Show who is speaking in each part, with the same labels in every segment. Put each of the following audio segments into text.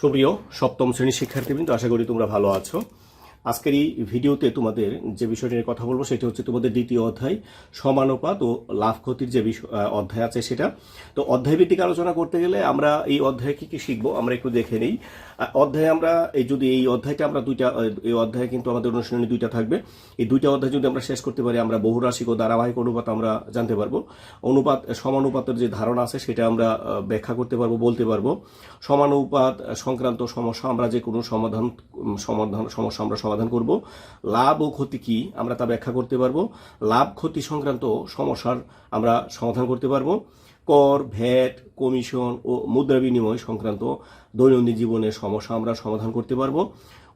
Speaker 1: সুপ্রিয় সপ্তম শ্রেণির শিক্ষার্থীবৃন্দ আশা করি তোমরা ভালো আছো। আজকের এই ভিডিওতে তোমাদের যে বিষয়টি নিয়ে কথা বলব সেটা হচ্ছে তোমাদের দ্বিতীয় অধ্যায়, সমানুপাত ও লাভ ক্ষতির যে বিষয় অধ্যায় আছে সেটা। তো অধ্যায় ভিত্তিক আলোচনা করতে গেলে আমরা এই অধ্যায়ে কি কি শিখব আমরা একটু দেখে নেই। অধ্যায়ে আমরা এই যদি এই অধ্যায়টা আমরা দুইটা এই অধ্যায়ে কিন্তু আমাদের অনুশীলনী দুইটা থাকবে। এই দুইটা অধ্যায় যদি আমরা শেষ করতে পারি আমরা বহুরাশিক ও ধারাবাহিক অনুপাত আমরা জানতে পারব। অনুপাত, সমানুপাতের যে ধারণা আছে সেটা আমরা ব্যাখ্যা করতে পারব, বলতে পারব। সমানুপাত, সংক্রান্ত সমস্যা আমরা যে কোনো সমাধান সমাধান, সমস্যা আমরা সমাধান করব। লাভ ও ক্ষতি কি আমরা তা ব্যাখ্যা করতে পারব। লাভ ক্ষতি সংক্রান্ত সমস্যার আমরা সমাধান করতে পারব। কর, ভ্যাট, কমিশন ও মুদ্রা বিনিময় সংক্রান্ত দৈনন্দিন জীবনের সমস্যা আমরা সমাধান করতে পারব।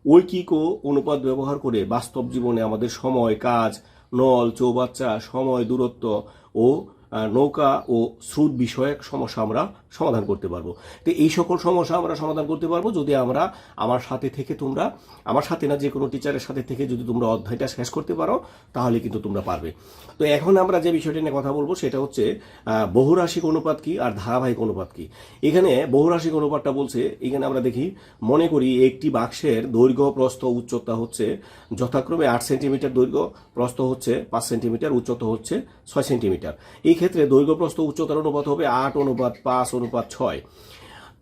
Speaker 1: ঐকিক ও অনুপাত ব্যবহার করে বাস্তব জীবনে আমাদের সময়, কাজ, নল, চৌবাচ্চা, সময়, দূরত্ব ও নৌকা ও স্রোত বিষয়ক সমস্যা আমরা সমাধান করতে পারব। তো এই সকল সমস্যা আমরা সমাধান করতে পারব যদি আমরা আমার সাথে থেকে তোমরা, আমার সাথে না যে কোনো টিচারের সাথে থেকে যদি তোমরা অধ্যায়টা শেষ করতে পারো, তাহলে কিন্তু তোমরা পারবে। তো এখন আমরা যে বিষয়টি নিয়ে কথা বলব সেটা হচ্ছে বহুরাশিক অনুপাত কি আর ধারাবাহিক অনুপাত কি? এখানে বহুরাশিক অনুপাতটা বলছে, এখানে আমরা দেখি, মনে করি একটি বাক্সের দৈর্ঘ্য, প্রস্থ, উচ্চতা হচ্ছে যথাক্রমে আট সেন্টিমিটার দৈর্ঘ্য, প্রস্থ হচ্ছে পাঁচ সেন্টিমিটার, উচ্চতা হচ্ছে ছয় সেন্টিমিটার। এই ক্ষেত্রে দৈর্ঘ্যপ্রস্থ উচ্চতার অনুপাত হবে আট, অনুপাত পাঁচ, অনুপাত ছয়।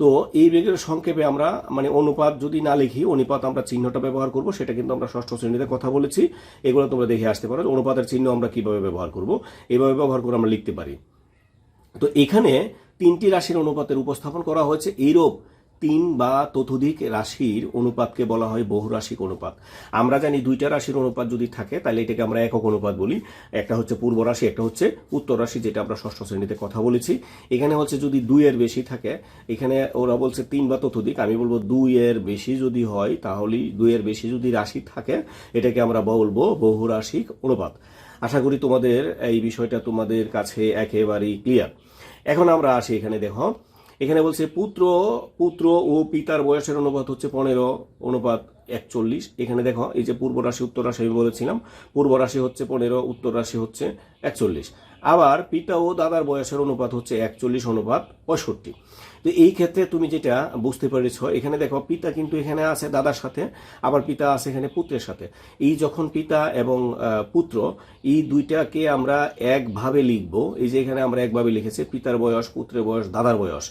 Speaker 1: তো এই বেগের সংক্ষেপে আমরা মানে অনুপাত যদি না লিখি, অনুপাত আমরা চিহ্নটা ব্যবহার করব, সেটা কিন্তু আমরা ষষ্ঠ শ্রেণীতে কথা বলেছি। এগুলো তোমরা দেখে আসতে পারো অনুপাতের চিহ্ন আমরা কীভাবে ব্যবহার করব। এভাবে ব্যবহার করে আমরা লিখতে পারি। তো এখানে তিনটি রাশির অনুপাতের উপস্থাপন করা হয়েছে। এইরূপ তিন বা ততোধিক রাশির অনুপাতকে বলা হয় বহুরাশিক অনুপাত। আমরা জানি দুইটা রাশির অনুপাত যদি থাকে, তাহলে এটাকে আমরা একক অনুপাত বলি। একটা হচ্ছে পূর্ব রাশি, একটা হচ্ছে উত্তর রাশি, যেটা আমরা ষষ্ঠ শ্রেণীতে কথা বলেছি। এখানে হচ্ছে যদি দুইয়ের বেশি থাকে, এখানে ওরা বলছে তিন বা ততোধিক, আমি বলব দুইয়ের বেশি যদি হয়, তাহলে দুইয়ের বেশি যদি রাশি থাকে, এটাকে আমরা বলব বহুরাশিক অনুপাত। আশা করি তোমাদের এই বিষয়টা তোমাদের কাছে একেবারেই ক্লিয়ার এখন আমরা আসি এখানে দেখো। এখানে বলছে পুত্র পুত্র ও পিতার বয়সের অনুপাত হচ্ছে পনেরো, অনুপাত একচল্লিশ। এখানে দেখো, এই যে পূর্ব রাশি, উত্তর রাশি আমি বলেছিলাম, পূর্ব রাশি হচ্ছে পনেরো, উত্তর রাশি হচ্ছে একচল্লিশ। আবার পিতা ও দাদার বয়সের অনুপাত হচ্ছে একচল্লিশ, অনুপাত পঁয়ষট্টি। তো এই ক্ষেত্রে তুমি যেটা বুঝতে পেরেছ, এখানে দেখো, পিতা কিন্তু এখানে আছে দাদার সাথে, আবার পিতা আছে এখানে পুত্রের সাথে। এই যখন পিতা এবং পুত্র, এই দুইটাকে আমরা একভাবে লিখব, এই যে এখানে আমরা একভাবে লিখেছি, পিতার বয়স, পুত্রের বয়স, দাদার বয়স।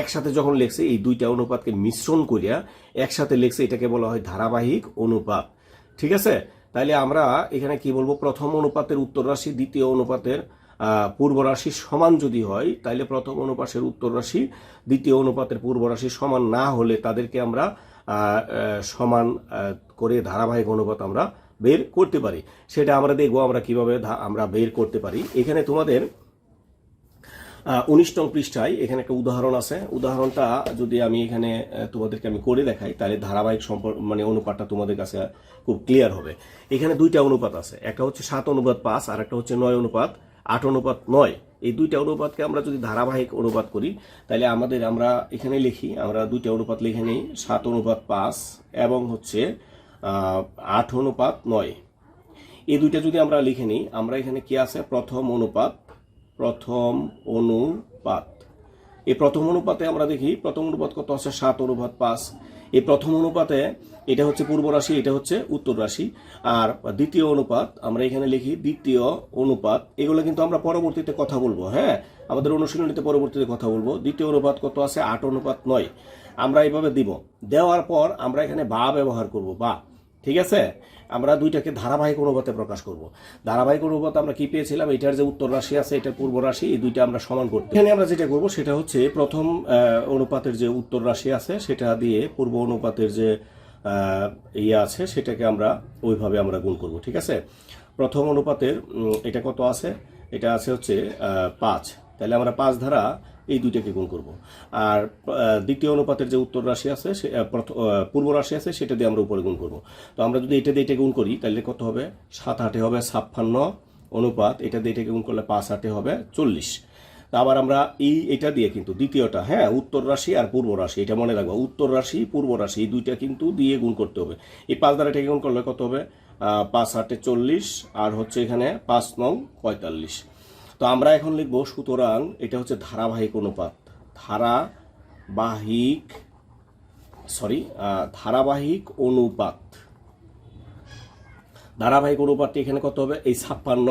Speaker 1: একসাথে যখন লেখছে, এই দুইটা অনুপাতকে মিশ্রণ করিয়া একসাথে লেখছে, এটাকে বলা হয় ধারাবাহিক অনুপাত। ঠিক আছে? তাইলে আমরা এখানে কি বলব? প্রথম অনুপাতের উত্তর রাশি, দ্বিতীয় অনুপাতের পূর্ব রাশির সমান যদি হয়, তাইলে প্রথম অনুপাতের উত্তর রাশি, দ্বিতীয় অনুপাতের পূর্ব রাশির সমান না হলে তাদেরকে আমরা সমান করে ধারাবাহিক অনুপাত আমরা বের করতে পারি। সেটা আমরা দেখব, আমরা কীভাবে আমরা বের করতে পারি। এখানে তোমাদের উনিশ নং পৃষ্ঠায় এখানে একটা উদাহরণ আছে। উদাহরণটা যদি আমি এখানে তোমাদেরকে আমি করে দেখাই, তাহলে ধারাবাহিক সম্পর্ক মানে অনুপাতটা তোমাদের কাছে খুব ক্লিয়ার হবে। এখানে দুইটা অনুপাত আছে। একটা হচ্ছে সাত অনুপাত পাঁচ, আর একটা হচ্ছে নয় অনুপাত, আট অনুপাত নয়। এই দুইটা অনুপাতকে আমরা যদি ধারাবাহিক অনুপাত করি, তাহলে আমাদের আমরা এখানে লিখি, আমরা দুইটা অনুপাত লিখে নিই, সাত অনুপাত পাঁচ এবং হচ্ছে আট অনুপাত নয়। এই দুইটা যদি আমরা লিখে নিই, আমরা এখানে কি আছে? প্রথম অনুপাত প্রথম অনুপাত। এই প্রথম অনুপাতে আমরা দেখি, প্রথম অনুপাত কত আছে? সাত অনুপাত পাঁচ। এই প্রথম অনুপাতে এটা হচ্ছে পূর্ব রাশি, এটা হচ্ছে উত্তর রাশি। আর দ্বিতীয় অনুপাত আমরা এখানে লিখি, দ্বিতীয় অনুপাত। এগুলো কিন্তু আমরা পরবর্তীতে কথা বলব হ্যাঁ? আমাদের অনুশীলনীতে পরবর্তীতে কথা বলব। দ্বিতীয় অনুপাত কত আছে? আট অনুপাত নয়। আমরা এইভাবে দিব। দেওয়ার পর আমরা এখানে বা ব্যবহার করব, বা। ঠিক আছে? আমরা দুইটাকে ধারাবাহিক অনুপাতে প্রকাশ করব। ধারাবাহিক অনুপাত আমরা কি পেয়েছিলাম? এটার যে উত্তর রাশি আছে, এটার পূর্ব রাশি, এই দুইটা আমরা সমান করতে এখানে আমরা যেটা করব, সেটা হচ্ছে প্রথম অনুপাতের যে উত্তর রাশি আছে, সেটা দিয়ে পূর্ব অনুপাতের যে ইয়ে আছে, সেটাকে আমরা ওইভাবে আমরা গুণ করব, ঠিক আছে? প্রথম অনুপাতের এটা কত আছে? এটা আছে হচ্ছে পাঁচ। তাহলে আমরা পাঁচ ধারা এই দুইটাকে গুণ করব। আর দ্বিতীয় অনুপাতের যে উত্তর রাশি আছে, সে পূর্ব রাশি আছে, সেটা দিয়ে আমরা উপরে গুণ করব। তো আমরা যদি এটা দিয়ে এটা গুণ করি, তাহলে কত হবে? সাত আটে হবে ছাপ্পান্ন অনুপাত, এটা দিয়ে এটাকে গুণ করলে পাঁচ আটে হবে চল্লিশ। তা আবার আমরা এই, এটা দিয়ে কিন্তু দ্বিতীয়টা হ্যাঁ উত্তর রাশি আর পূর্ব রাশি, এটা মনে রাখব, উত্তর রাশি, পূর্ব রাশি, এই দুইটা কিন্তু দিয়ে গুণ করতে হবে। এই পাঁচ দ্বারা এটাকে গুণ করলে কত হবে? পাঁচ আটে চল্লিশ, আর হচ্ছে এখানে পাঁচ নং পঁয়তাল্লিশ। তো আমরা এখন লিখব, সুতরাং এটা হচ্ছে ধারাবাহিক অনুপাত। ধারাবাহিক সরি ধারাবাহিক অনুপাত। ধারাবাহিক অনুপাতটি এখানে কত হবে? এই ছাপ্পান্ন,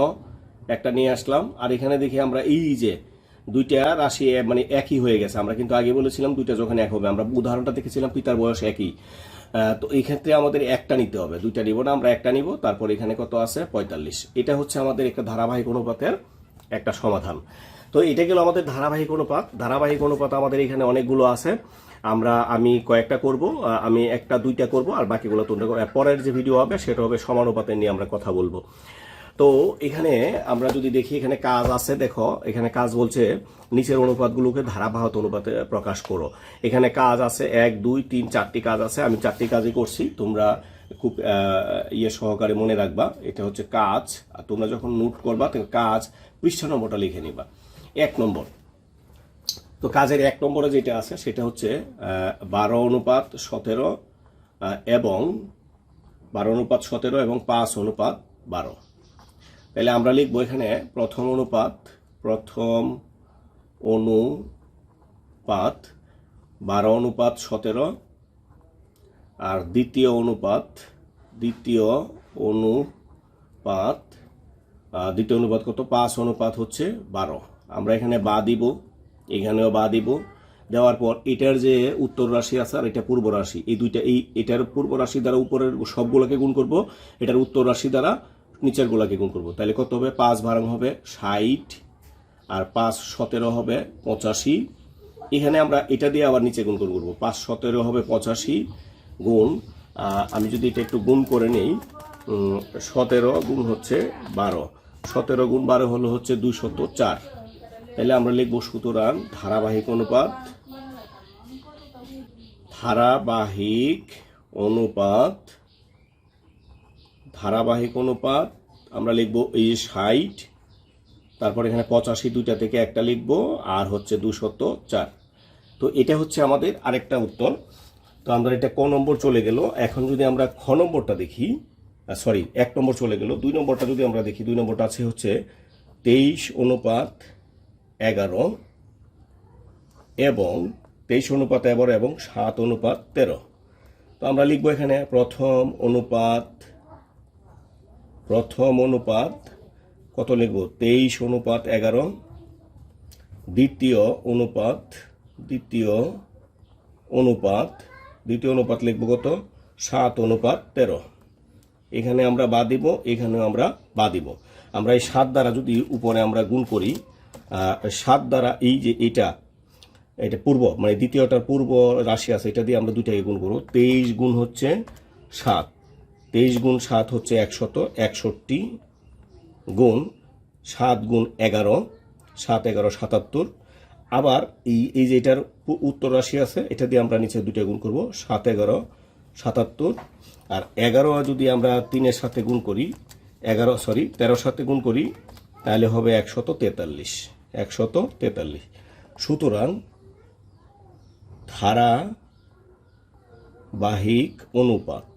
Speaker 1: একটা নিয়ে আসলাম। আর এখানে দেখি আমরা এই যে দুইটা রাশি মানে একই হয়ে গেছে। আমরা কিন্তু আগে বলেছিলাম দুইটা যখন এক হবে। আমরা উদাহরণটা দেখেছিলাম পিতার বয়স একই। তো এই ক্ষেত্রে আমাদের একটা নিতে হবে। দুইটা নিব না, আমরা একটা নিব। তারপর এখানে কত আছে? পঁয়তাল্লিশ। এটা হচ্ছে আমাদের একটা ধারাবাহিক অনুপাতের একটা সমাধান। তো এটা গেল আমাদের ধারাবাহিক অনুপাত। ধারাবাহিক অনুপাত আমাদের এখানে অনেকগুলো আছে। আমরা, আমি কয়েকটা করব আমি একটা, দুইটা করব, আর বাকিগুলো তোমরা পরের যে ভিডিও হবে, সেটা হবে সমানুপাতের নিয়ে আমরা কথা বলব। তো এখানে আমরা যদি দেখি, এখানে কাজ আছে, দেখো, এখানে কাজ বলছে, নিচের অনুপাতগুলোকে ধারাবাহক অনুপাতে প্রকাশ করো। এখানে কাজ আছে, এক, দুই, তিন, চারটি কাজ আছে। আমি চারটি কাজই করছি। তোমরা খুব ইয়ে সহকারে মনে রাখবা, এটা হচ্ছে কাজ, আর তোমরা যখন নোট করবা তখন কাজ পৃষ্ঠা নম্বরটা লিখে নিবা। এক নম্বর। তো কাজের এক নম্বরে যেটা আছে, সেটা হচ্ছে বারো অনুপাত সতেরো এবং বারো অনুপাত সতেরো এবং পাঁচ অনুপাত বারো। তাহলে আমরা লিখব এখানে প্রথম অনুপাত প্রথম অনুপাত বারো অনুপাত সতেরো আর দ্বিতীয় অনুপাত দ্বিতীয় অনুপাত দ্বিতীয় অনুপাত কত? পাঁচ অনুপাত হচ্ছে বারো। আমরা এখানে বা দিব, এখানেও বা দিব। দেওয়ার পর এটার যে উত্তর রাশি আছে আর এটা পূর্ব রাশি, এই দুইটা, এই এটার পূর্ব রাশি দ্বারা উপরের সবগুলোকে গুণ করব, এটার উত্তর রাশি দ্বারা নিচের গুলাকে গুণ করব। তাহলে কত হবে? পাঁচ ভাড়াং হবে ষাট, আর পাঁচ সতেরো হবে পঁচাশি। এখানে আমরা এটা দিয়ে আবার নিচে গুণ করে করব। পাঁচ সতেরো হবে পঁচাশি গুণ আমি যদি এটা একটু গুণ করে নেই সতেরো গুণ হচ্ছে বারো। সতেরো গুণ বারো হলো হচ্ছে দুশত চার। তাহলে আমরা লিখব সুতরাং ধারাবাহিক অনুপাত ধারাবাহিক অনুপাত ধারাবাহিক অনুপাত, আমরা লিখব এই ষাট, তারপর এখানে পঁচাশি দুইটা থেকে একটা লিখব, আর হচ্ছে দুশত চার। তো এটা হচ্ছে আমাদের আরেকটা উত্তর। তো আমরা এটা ক নম্বর চলে গেল। এখন যদি আমরা খ নম্বরটা দেখি সরি এক নম্বর চলে গেল। দুই নম্বরটা যদি আমরা দেখি, দুই নম্বরটা আছে হচ্ছে তেইশ অনুপাত এগারো এবং তেইশ অনুপাত এগারো এবং সাত অনুপাত তেরো। তো আমরা লিখব এখানে প্রথম অনুপাত প্রথম অনুপাত কত লিখব? তেইশ অনুপাত এগারো, দ্বিতীয় অনুপাত দ্বিতীয় অনুপাত দ্বিতীয় অনুপাত লিখব কত? সাত অনুপাত তেরো। এখানে আমরা বা দিব, এখানেও আমরা বা দিব। আমরা এই সাত দ্বারা যদি উপরে আমরা গুণ করি সাত দ্বারা এই যে এটা এটা পূর্ব মানে দ্বিতীয়টার পূর্ব রাশি আছে, এটা দিয়ে আমরা দুইটাকে গুণ করব। তেইশ গুণ হচ্ছে সাত। তেইশ গুণ সাত হচ্ছে একশত, একষট্টি গুণ সাত গুণ এগারো, সাত এগারো সাতাত্তর আবার এই এই যে এটার উত্তর রাশি আছে, এটা দিয়ে আমরা নিচে দুইটা গুণ করব, সাত এগারো, সাতাত্তর। আর এগারো যদি আমরা তিনের সাথে গুণ করি, এগারো সরি তেরো সাথে গুণ করি, তাহলে হবে একশত তেতাল্লিশ একশত তেতাল্লিশ। সুতরাং ধারা বাহিক অনুপাত,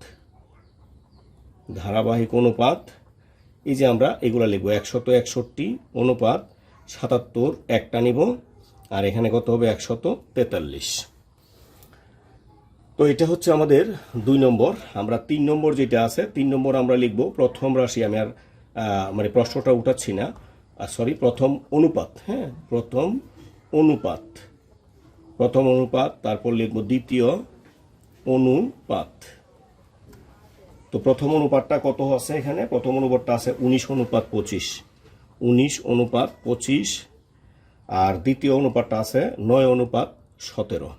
Speaker 1: ধারাবাহিক অনুপাত, এই যে আমরা এগুলা লিখব, একশত একষট্টি অনুপাত, সাতাত্তর একটা নিব আর এখানে কত হবে? একশত তেতাল্লিশ। তো এটা হচ্ছে আমাদের দুই নম্বর। আমরা তিন নম্বর যেটা আছে, তিন নম্বর আমরা লিখব, প্রথম রাশি আমি আর মানে প্রশ্নটা উঠাচ্ছি না। সরি প্রথম অনুপাত হ্যাঁ? প্রথম অনুপাত। প্রথম অনুপাত, তারপর লিখব দ্বিতীয় অনুপাত। তো প্রথম অনুপাতটা কত আছে এখানে? প্রথম অনুপাতটা আছে উনিশ অনুপাত পঁচিশ। উনিশ অনুপাত পঁচিশ আর দ্বিতীয় অনুপাতটা আছে নয় অনুপাত সতেরো।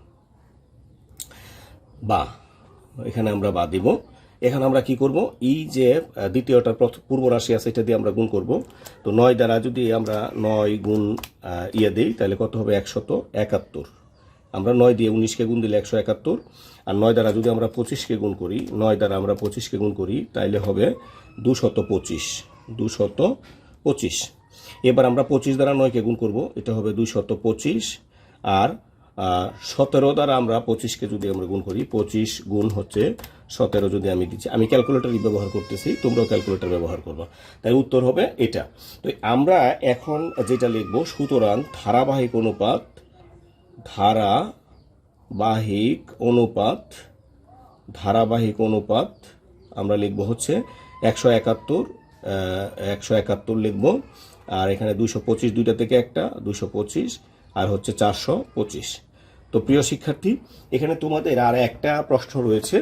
Speaker 1: বা এখানে আমরা বা দিব। এখানে আমরা কি করব? এই যে আহ, দ্বিতীয়টার পূর্ব রাশি আছে এটা দিয়ে আমরা গুণ করব। তো নয় দ্বারা যদি আমরা নয় গুণ ইয়ে দিই তাহলে কত হবে? একশত একাত্তর। আমরা নয় দিয়ে উনিশকে গুণ দিলে একশো একাত্তর। আর নয় দ্বারা যদি আমরা পঁচিশকে গুণ করি নয় দ্বারা আমরা পঁচিশকে গুণ করি তাইলে হবে দুশত পঁচিশ। দুশত পঁচিশ। এবার আমরা পঁচিশ দ্বারা নয়কে গুণ করব, এটা হবে দুই শত পঁচিশ, আর সতেরো দ্বারা আমরা পঁচিশকে যদি আমরা গুণ করি, পঁচিশ গুণ হচ্ছে সতেরো যদি আমি দিচ্ছি। আমি ক্যালকুলেটরই ব্যবহার করতেছি, তোমরাও ক্যালকুলেটর ব্যবহার করবা। তাই উত্তর হবে এটা। তো আমরা এখন যেটা লিখব, সুতরাং ধারাবাহিক অনুপাত ধারাবাহিক অনুপাত ধারাবাহিক অনুপাত, আমরা লিখব হচ্ছে একশো একাত্তর একশো একাত্তর লিখব। আর এখানে দুশো পঁচিশ দুইটা থেকে একটা দুশো পঁচিশ, আর হচ্ছে চারশো পঁচিশ। তো প্রিয় শিক্ষার্থী, এখানে তোমাদের আর একটা প্রশ্ন রয়েছে।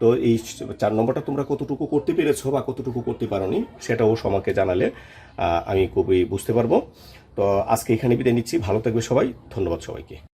Speaker 1: তো এই চার নম্বরটা তোমরা কতটুকু করতে পেরেছ বা কতটুকু করতে পারোনি সেটাও সমাকে জানালে আমি খুবই বুঝতে পারব। তো আজকে এখানে বিদায় নিচ্ছি। ভালো থাকবে সবাই। ধন্যবাদ সবাইকে।